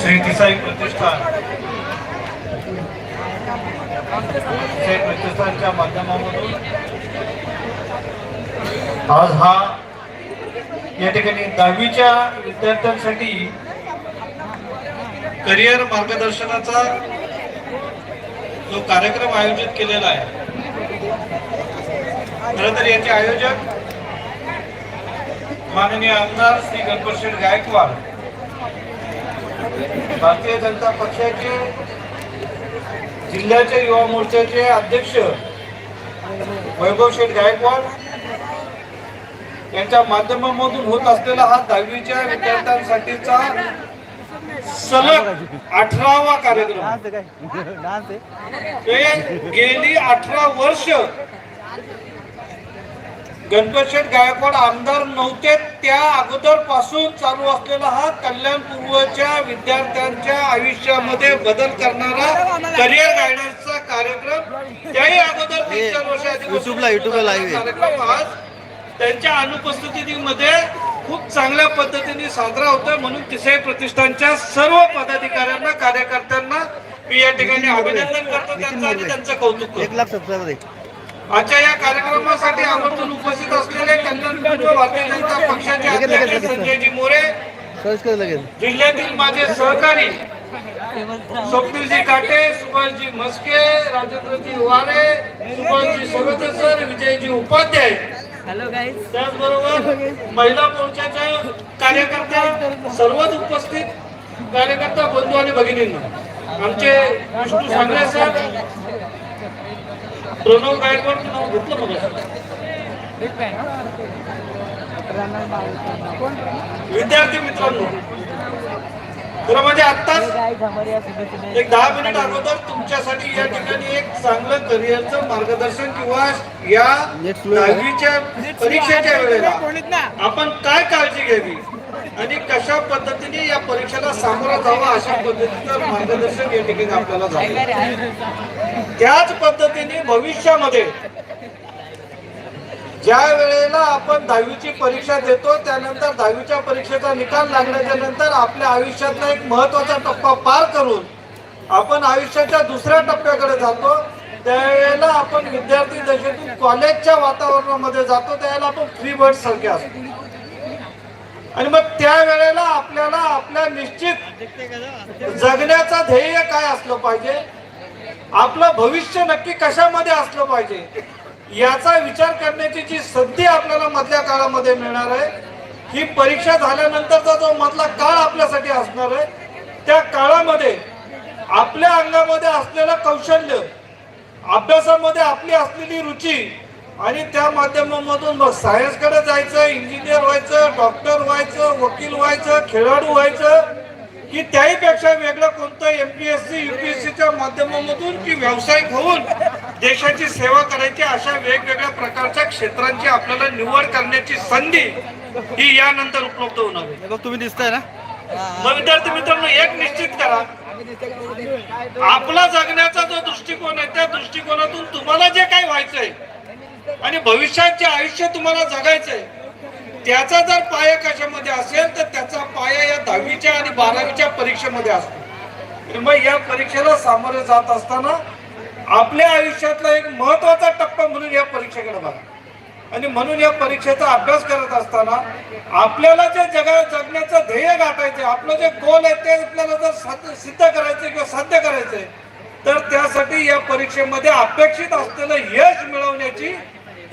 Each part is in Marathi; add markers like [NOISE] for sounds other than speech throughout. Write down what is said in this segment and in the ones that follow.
श्री तिसाई प्रतिष्ठान. श्री प्रतिष्ठानच्या माध्यमामधून आज हा या ठिकाणी दहावीच्या विद्यार्थ्यांसाठी करिअर मार्गदर्शनाचा जो कार्यक्रम आयोजित केलेला आहे खरं तर याचे आयोजक माननीय आमदार श्री गणपत शेठ गायकवाड भारतीय जनता पक्षाचे जिल्ह्याचे युवा मोर्चाचे अध्यक्ष वैभव शेठ गायकवाड यांच्या माध्यमामधून होत असलेला हा दहावीच्या विद्यार्थ्यांसाठीचा सलग अठरावा कार्यक्रम. ते गेली अठरा वर्ष गणपत शेठ गायकवाड आमदार नव्हते त्या अगोदरपासून चालू असलेला हा कल्याण पूर्वच्या विद्यार्थ्यांच्या आयुष्यामध्ये बदल करणारा करिअर गायडन्सचा कार्यक्रम. त्याही अगोदर तीन चार. कार्यक्रम आज. त्यांच्या अनुपस्थितीमध्ये खूप चांगल्या पद्धतीने साजरा होतोय म्हणून तिसरे प्रतिष्ठानच्या सर्व पदाधिकाऱ्यांना कार्यकर्त्यांना मी या ठिकाणी अभिनंदन करतो. त्यांचं आणि त्यांचं कौतुक करतो. एक लाख आजच्या या कार्यक्रमासाठी आवर्जून उपस्थित असलेले कल्याण पूर्व भारतीय जनता पक्षाचे अध्यक्ष संजयजी मोरे जिल्ह्यातील माझे सहकारी स्वप्नीलजी काटे सुभाषजी मस्के राजेंद्रजी वारे सुभाषजी सरोदेसर विजयजी उपाध्याय. त्याचबरोबर महिला मोर्चाच्या कार्यकर्त्या सर्वच उपस्थित कार्यकर्ता बंधू आणि भगिनींना. आमचे विष्णू सांगरे सर प्रणव गायकवाड नाव घेतलं मग विद्यार्थी मित्रांनो खरं म्हणजे आत्ताच एक दहा मिनिट अगोदर तुमच्यासाठी या ठिकाणी एक चांगलं करिअरचं मार्गदर्शन किंवा या दहावीच्या परीक्षेच्या वेळेला आपण काय काळजी घ्यावी? आणि कशा पद्धतीने या परीक्षेला सामोरा जावा अशा पद्धतीचं मार्गदर्शन या ठिकाणी आपल्याला झालं त्याच पद्धतीने भविष्यामध्ये ज्या वेळेला आपण दहावीची परीक्षा देतो त्यानंतर दहावीच्या परीक्षेचा निकाल लागल्याच्या नंतर आपल्या आयुष्यातला एक महत्त्वाचा टप्पा पार करून आपण आयुष्याच्या दुसऱ्या टप्प्याकडे जातो. त्यावेळेला आपण विद्यार्थी दशेतून कॉलेजच्या वातावरणामध्ये जातो. त्यावेळेला आपण फ्री बर्ड सारखे असतो. आणि मग त्यावेळेला आपल्याला आपल्या निश्चित जगण्याचा ध्येय काय असलं पाहिजे? आपलं भविष्य नक्की कशामध्ये असलं पाहिजे? याचा विचार करण्याची जी संधी आपल्याला मधल्या काळामध्ये मिळणार आहे ही परीक्षा झाल्यानंतरचा जो मधला काळ आपल्यासाठी असणार आहे त्या काळामध्ये आपल्या अंगामध्ये असलेलं कौशल्य अभ्यासामध्ये आपली असलेली रुची आणि त्या माध्यमामधून मग सायन्सकडे जायचं इंजिनियर व्हायचं डॉक्टर व्हायचं वकील व्हायचं खेळाडू व्हायचं की त्याहीपेक्षा वेगळं कोणतं एमपीएससी युपीएससीच्या माध्यमामधून की व्यावसायिक होऊन देशाची सेवा करायची अशा वेगवेगळ्या प्रकारच्या क्षेत्रांची आपल्याला निवड करण्याची संधी ही यानंतर उपलब्ध होणार तुम्ही दिसताय ना? मग विद्यार्थी मित्रांनो एक निश्चित करा. आपला जगण्याचा जो दृष्टिकोन आहे त्या दृष्टिकोनातून तुम्हाला जे काही व्हायचंय आणि भविष्यात जे आयुष्य तुम्हाला जगायचंय. त्याचा जर पाया कशामध्ये असेल तर त्याचा पाया या दहावीच्या आणि बारावीच्या परीक्षेमध्ये असतो. मग या परीक्षेला सामोरे जात असताना आपल्या आयुष्यातला एक महत्त्वाचा टप्पा म्हणून या परीक्षेकडे बघा. आणि म्हणून या परीक्षेचा अभ्यास करत असताना आपल्याला जे जगा जगण्याचं ध्येय गाठायचं आपलं जे गोल आहे ते आपल्याला जर सिद्ध करायचं किंवा साध्य करायचंय तर त्यासाठी या परीक्षेमध्ये अपेक्षित असलेलं यश मिळवण्याची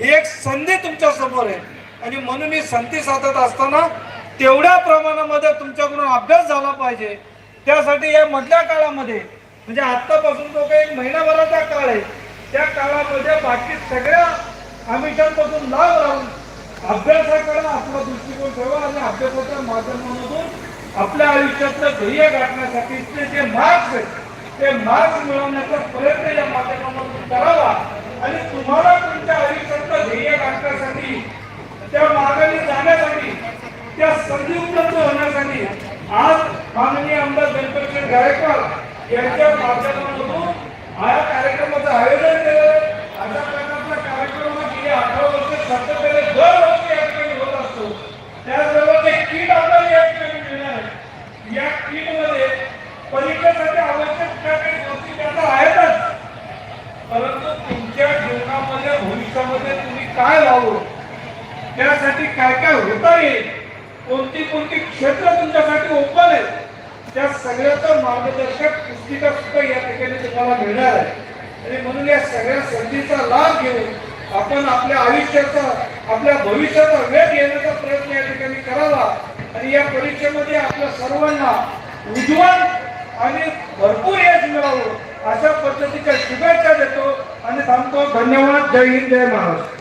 ही एक संधी तुमच्यासमोर आहे. आणि म्हणून ही संधी साधत असताना तेवढ्या प्रमाणामध्ये तुमच्याकडून अभ्यास झाला पाहिजे. त्यासाठी या मधल्या काळामध्ये म्हणजे आत्तापासून जो काही एक महिनाभराचा काळ आहे. त्या काळामध्ये बाकी सगळ्या आमिषांपासून लाभ राहून अभ्यासाकडे आपला दृष्टिकोन ठेवा आणि अभ्यासाच्या माध्यमामधून आपल्या आयुष्यातलं ध्येय गाठण्यासाठीचे जे मार्ग आहेत ते मार्ग मिळवण्याचा प्रयत्न या माध्यमामधून करावा आणि तुम्हाला तुमच्या आयुष्यातलं ध्येय गाठण्यासाठी त्या मार्गाने जाण्यासाठी त्या संधी उपलब्ध होण्यासाठी आज माननीय आमदार गणपती गायकवाड यांच्या माध्यमातून हा कार्यक्रमाचं आयोजन केलं काय व्हावं त्यासाठी काय काय होता येईल? कोणती कोणती क्षेत्र तुमच्यासाठी ओपन आहेत? त्या सगळ्याचं मार्गदर्शक पुस्तिका सुद्धा या ठिकाणी तुम्हाला मिळणार आहे. आणि म्हणून या सगळ्या संधीचा लाभ घेऊन आपण आपल्या आयुष्याचा आपल्या भविष्याचा वेध घेण्याचा प्रयत्न या ठिकाणी करावा. आणि या परीक्षेमध्ये आपल्या सर्वांना उज्ज्वल आणि भरपूर यश मिळावं. अशा पद्धतीच्या शुभेच्छा देतो आणि थांबतो धन्यवाद. जय हिंद जय महाराष्ट्र.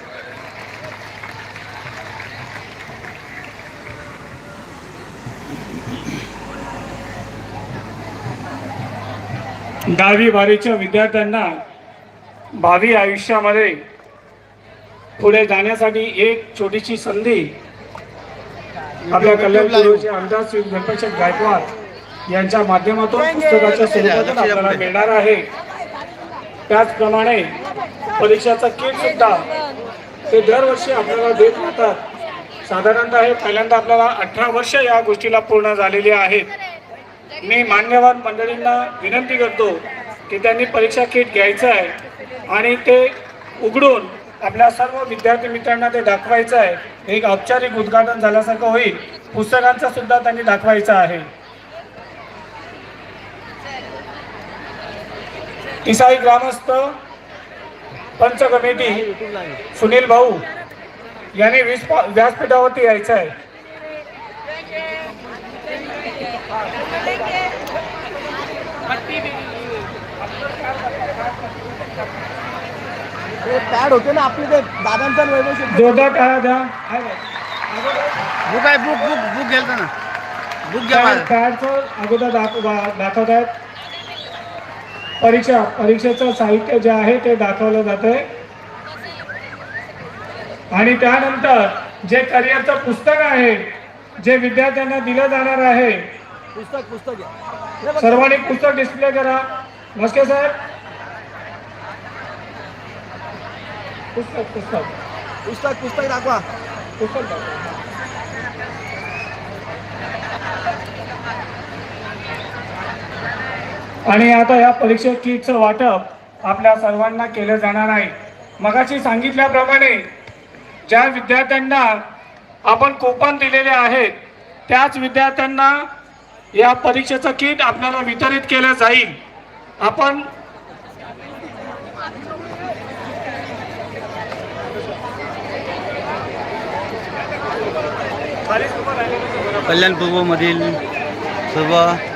दहावी बारीच्या विद्यार्थ्यांना भावी आयुष्यामध्ये पुढे जाण्यासाठी एक छोटीशी संधी आपल्या कल्याण अंदाज आमदार गणपत गायकवाड यांच्या माध्यमातून पुस्तकाच्या स्वरूपातून आपल्याला मिळणार आहे. त्याचप्रमाणे परीक्षाचं किट सुद्धा ते दरवर्षी आपल्याला देत राहतात. साधारणतः हे पहिल्यांदा आपल्याला अठरा वर्ष या गोष्टीला पूर्ण झालेली आहेत. मी मान्यवान मंडळींना विनंती करतो की त्यांनी परीक्षा किट घ्यायचं आहे आणि ते उघडून आपल्या सर्व विद्यार्थी मित्रांना ते दाखवायचं आहे. एक औपचारिक उद्घाटन झाल्यासारखं होईल. पुस्तकांचं सुद्धा त्यांनी दाखवायचं आहे. इसाई ग्रामस्थ पंच कमिटी सुनील भाऊ यांनी व्यासपीठावरती यायचं आहे. पॅड होते ना आपले ते दादांचा वैभव जोरदार टाळ्या द्या. बुक आहे बुक बुक बुक गेलता ना. बुक घ्या. पॅडचं अगोदर दाखवत आहेत परीक्षा परीक्षेचं साहित्य जे आहे ते दाखवलं जातंय. आणि त्यानंतर जे करिअरचं पुस्तक आहे जे विद्यार्थ्यांना दिलं जाणार आहे पुस्तक पुस्तक. सर्वांनी पुस्तक डिस्प्ले करा. मस्के साहेब पुस्तक पुस्तक. पुस्तक पुस्तक दाखवा. पुस्तक दाखवा. आणि आता या परीक्षा किटचं वाटप आपल्या सर्वांना केलं जाणार आहे. मगाशी सांगितल्याप्रमाणे ज्या विद्यार्थ्यांना आपण कुपन दिलेले आहेत त्याच विद्यार्थ्यांना या परीक्षेचं किट आपल्याला वितरित केलं जाईल. आपण कल्याण पूर्वमधील सर्व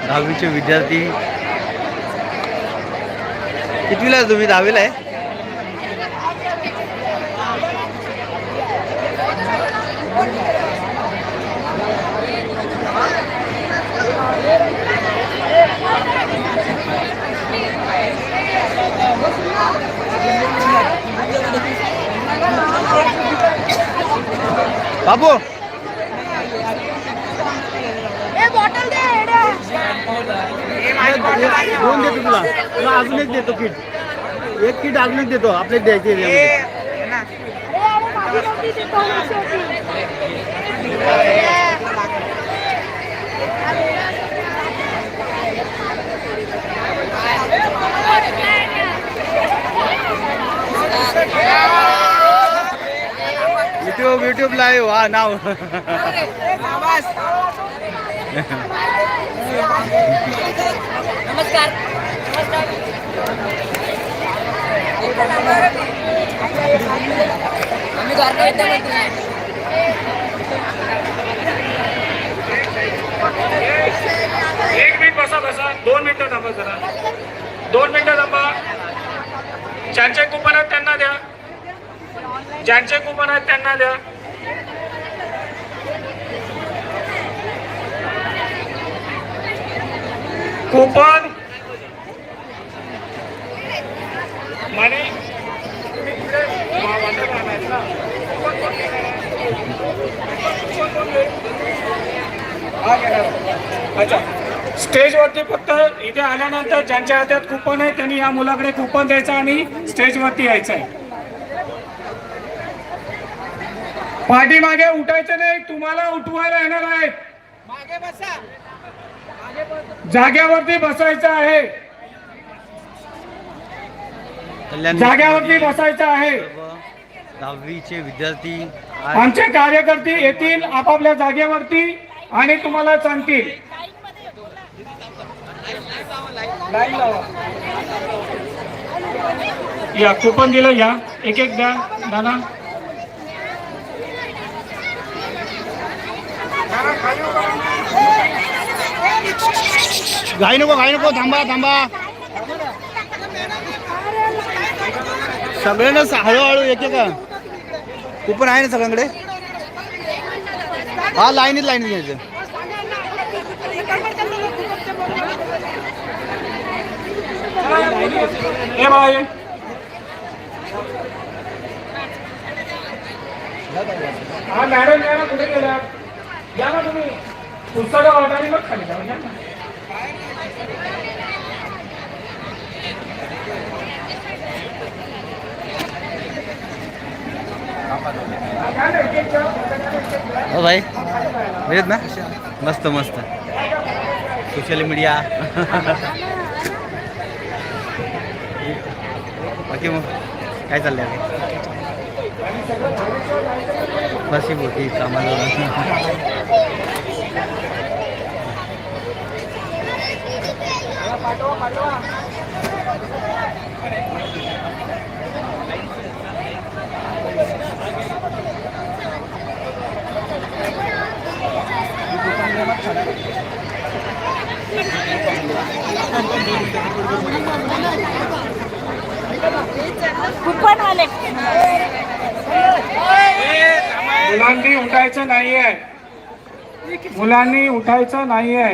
दहावीचे विद्यार्थी कितवीला तुम्ही? दहावीला आहे? बाबू! ए बॉटल दे. दोन देतो तुला. तुला अजून एक देतो किट. एक किट अजून एक देतो. आपले द्यायचे? युट्यूब युट्यूब लाईव्ह हा नाव. [LAUGHS] नमस्कार. आम्ही द्वारका एक मिनिट बसा बसा. दोन मिनिटं थांबा जरा. दोन मिनिटं थांबा. ज्यांचे कुपन आहेत त्यांना द्या. ज्यांचे कुपन आहेत त्यांना द्या कुपन म्हणे तुम्ही तिकडे वा- वाटप आणायचं ना. कुपन कोण घेणार आहे? कुपन कोण घेईल? हा कुपन. अच्छा. स्टेजवरती फक्त इथे आल्यानंतर ज्यांच्या हातात कुपन आहे त्यांनी या मुलाकडे कुपन द्यायचं आणि स्टेजवरती यायचं आहे. पाठीमागे उठायचं नाही तुम्हाला उठवायला येणार आहेत जाग्यावरती बसायचं आहे. जाग्यावरती बसायचं आहे. दहावीचे विद्यार्थी आमचे कार्यकर्ते येतील आपापल्या जागेवरती आणि तुम्हाला सांगतील. या कुपन दिलं या. एक एक द्या दादा. घाई नको घाई नको थांबा थांबा. सगळ्यांना हळूहळू एक एक. कुपन आहे ना सगळ्यांकडे? हा लाईनीत लाईनीत घ्यायचं. हे हा मॅडम या ना कुठे गेल्या या ना तुम्ही. पुस्तकं वाटायला मग खाली जाऊ ना. काय हो भाई भेट ना मस्त मस्त सोशल मीडिया बाकी मग काय चाललंय आता? बस ही होती कामाला मुलांनी उठायचं नाहीये. मुलांनी उठायचं नाहीये.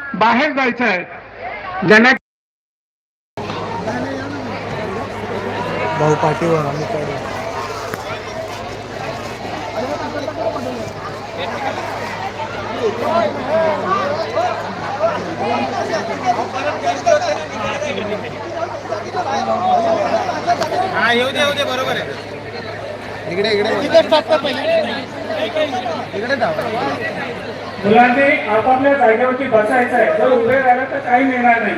बाहेर जायचं आहे. ज्यांना भाऊ पाठीवर आम्ही काढू येऊ दे येऊ दे बरोबर आहे. इकडे इकडे. इकडे जाऊ. मुलांनी आपापल्या जागेवरती बसायचं आहे जर उभे राहिलं तर काही मिळणार नाही.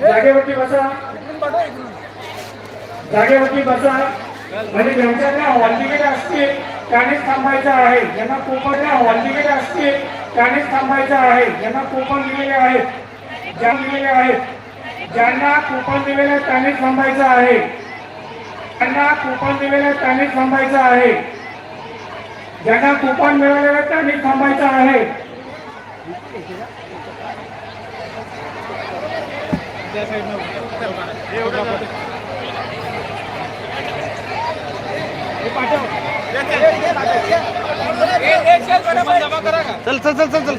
जागेवरती बसा. जागेवरती बसा. म्हणजे ज्यांच्याकडे हॉल तिकीट असतील त्यानेच थांबायचं आहे. ज्यांना कुपन हॉल तिकीट असतील त्यानेच थांबायचं आहे. ज्यांना कुपन दिलेले आहेत ज्या दिलेले आहेत ज्यांना कुपन दिलेले त्यानेच थांबायचं आहे. त्यांना कुपन दिलेले त्यानेच थांबायचं आहे. ज्यांना कुपन मिळालेलं आहे त्यांनी थांबायचं आहे. चल चल चल चल चल.